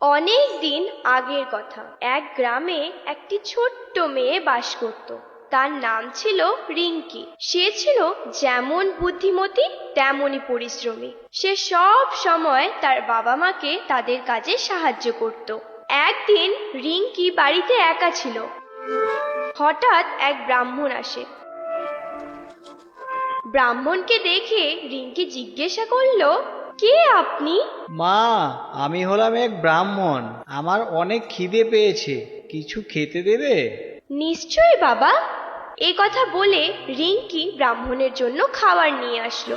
অনেক দিন আগের কথা। এক গ্রামে একটি ছোট্ট মেয়ে বাস করত। তার নাম ছিল রিঙ্কি। সে ছিল যেমন বুদ্ধিমতী, তেমনই পরিশ্রমী। সে সব সময় তার বাবা মাকে তাদের কাজে সাহায্য করত। একদিন রিঙ্কি বাড়িতে একা ছিল। হঠাৎ এক ব্রাহ্মণ আসে। ব্রাহ্মণকে দেখে রিঙ্কি জিজ্ঞাসা করল কে আপনি? মা আমি হলাম এক ব্রাহ্মণ। আমার অনেক খিদে পেয়েছে। কিছু খেতে দেবে? নিশ্চয়ই বাবা। এ কথা বলে রিঙ্কি ব্রাহ্মণের জন্য খাবার নিয়ে আসলো।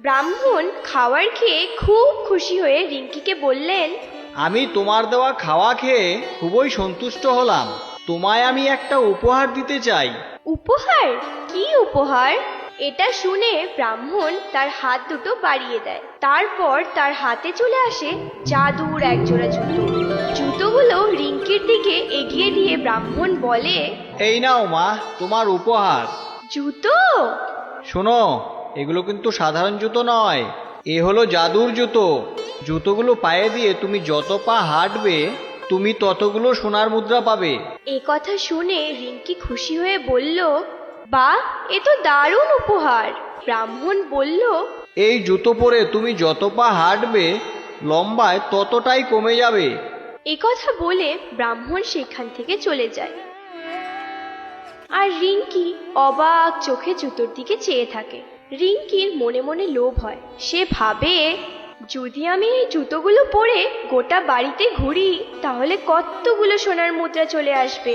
ব্রাহ্মণ খাবার খেয়ে খুব খুশি হয়ে রিঙ্কিকে বললেন আমি তোমার দেওয়া খাওয়া খেয়ে খুবই সন্তুষ্ট হলাম। তোমায় আমি একটা উপহার দিতে চাই। উপহার? কি উপহার? এটা শুনে ব্রাহ্মণ তার হাত দুটো বাড়িয়ে দেয়। তারপর তার হাতে চলে আসে জাদুর একজোড়া জুতো। জুতোগুলো রিঙ্কির দিকে এগিয়ে দিয়ে ব্রাহ্মণ বলে এই নাও মা তোমার উপহার। জুতো? শোনো এগুলো কিন্তু সাধারণ জুতো নয় এ হলো জাদুর জুতো। জুতোগুলো পায়ে দিয়ে তুমি যত পা হাঁটবে তুমি ততগুলো সোনার মুদ্রা পাবে। এ কথা শুনে রিঙ্কি খুশি হয়ে বলল বা এ তো দারুণ উপহার। ব্রাহ্মণ বলল এই জুতো পরে তুমি যত পা হাঁটবে লম্বায় ততটাই কমে যাবে। এ কথা বলে ব্রাহ্মণ সেখান থেকে চলে যায়। আর রিঙ্কি অবাক চোখে জুতোর দিকে চেয়ে থাকে। রিঙ্কির মনে মনে লোভ হয়। সে ভাবে যদি আমি এই জুতোগুলো পরে গোটা বাড়িতে ঘুরি তাহলে কতগুলো সোনার মুদ্রা চলে আসবে?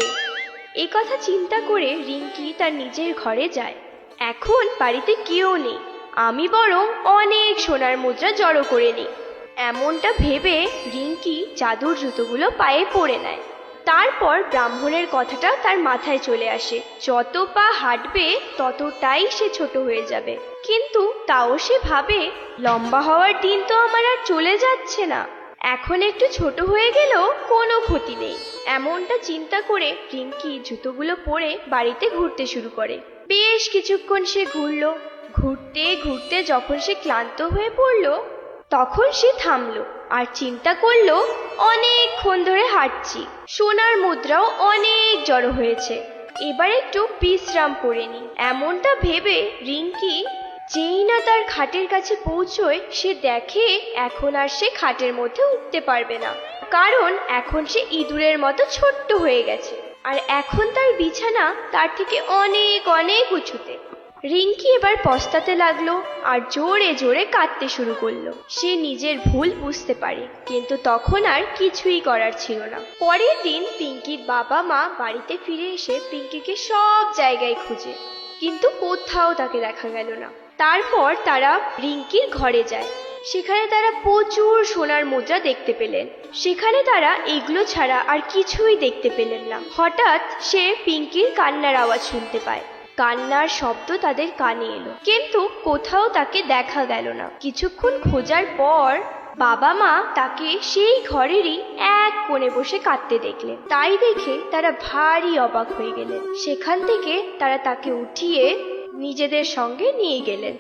এ কথা চিন্তা করে রিঙ্কি তার নিজের ঘরে যায়। এখন বাড়িতে কেউ নেই। আমি বরং অনেক সোনার মুদ্রা জড়ো করে নিই। এমনটা ভেবে রিঙ্কি জাদুর জুতোগুলো পায়ে পরে নেয়। তারপর ব্রাহ্মণের কথাটা তার মাথায় চলে আসে। যত পা হাঁটবে, ততটাই সে ছোট হয়ে যাবে। কিন্তু তাও সে ভাবে, লম্বা হওয়ার দিন তো আমার আর চলে যাচ্ছে না। এখন একটু ছোট হয়ে গেলেও কোনো ক্ষতি নেই। এমনটা চিন্তা করে রিঙ্কি জুতোগুলো পরে বাড়িতে ঘুরতে শুরু করে। বেশ কিছুক্ষণ সে ঘুরলো। ঘুরতে ঘুরতে যখন সে ক্লান্ত হয়ে পড়ল, তখন সে থামলো আর চিন্তা করল, অনেকক্ষণ ধরে হাঁটছি। সোনার মুদ্রাও অনেক জড়ো হয়েছে। এবার একটু বিশ্রাম করে নি এমনটা ভেবে রিঙ্কি যেই না তার খাটের কাছে পৌঁছয়, সে দেখে এখন আর সে খাটের মধ্যে উঠতে পারবে না। কারণ এখন সে ইঁদুরের মতো ছোট্ট হয়ে গেছে। আর এখন তার বিছানা তার থেকে অনেক অনেক উঁচুতে। রিঙ্কি এবার পস্তাতে লাগল আর জোরে জোরে কাঁদতে শুরু করল। সে নিজের ভুল বুঝতে পারে, কিন্তু তখন আর কিছুই করার ছিল না। পরের দিন পিঙ্কির বাবা মা বাড়িতে ফিরে এসে পিঙ্কিকে সব জায়গায় খুঁজে। কিন্তু কোথাও তাকে দেখা গেল না। তারপর তারা রিঙ্কির ঘরে যায়। সেখানে তারা প্রচুর সোনার মুদ্রা দেখতে পেলেন। সেখানে তারা এগুলো ছাড়া আর কিছুই দেখতে পেলেন না। হঠাৎ সে পিঙ্কির কান্নার আওয়াজ শুনতে পায়। কান্নার শব্দ তাদের কানে এলো। কিন্তু কোথাও তাকে দেখা গেল না। কিছুক্ষণ খোঁজার পর বাবা মা তাকে সেই ঘরেরই এক কোণে বসে কাঁদতে দেখলেন। তাই দেখে তারা ভারী অবাক হয়ে গেলেন। সেখান থেকে তারা তাকে উঠিয়ে নিজেদের সঙ্গে নিয়ে গেলেন।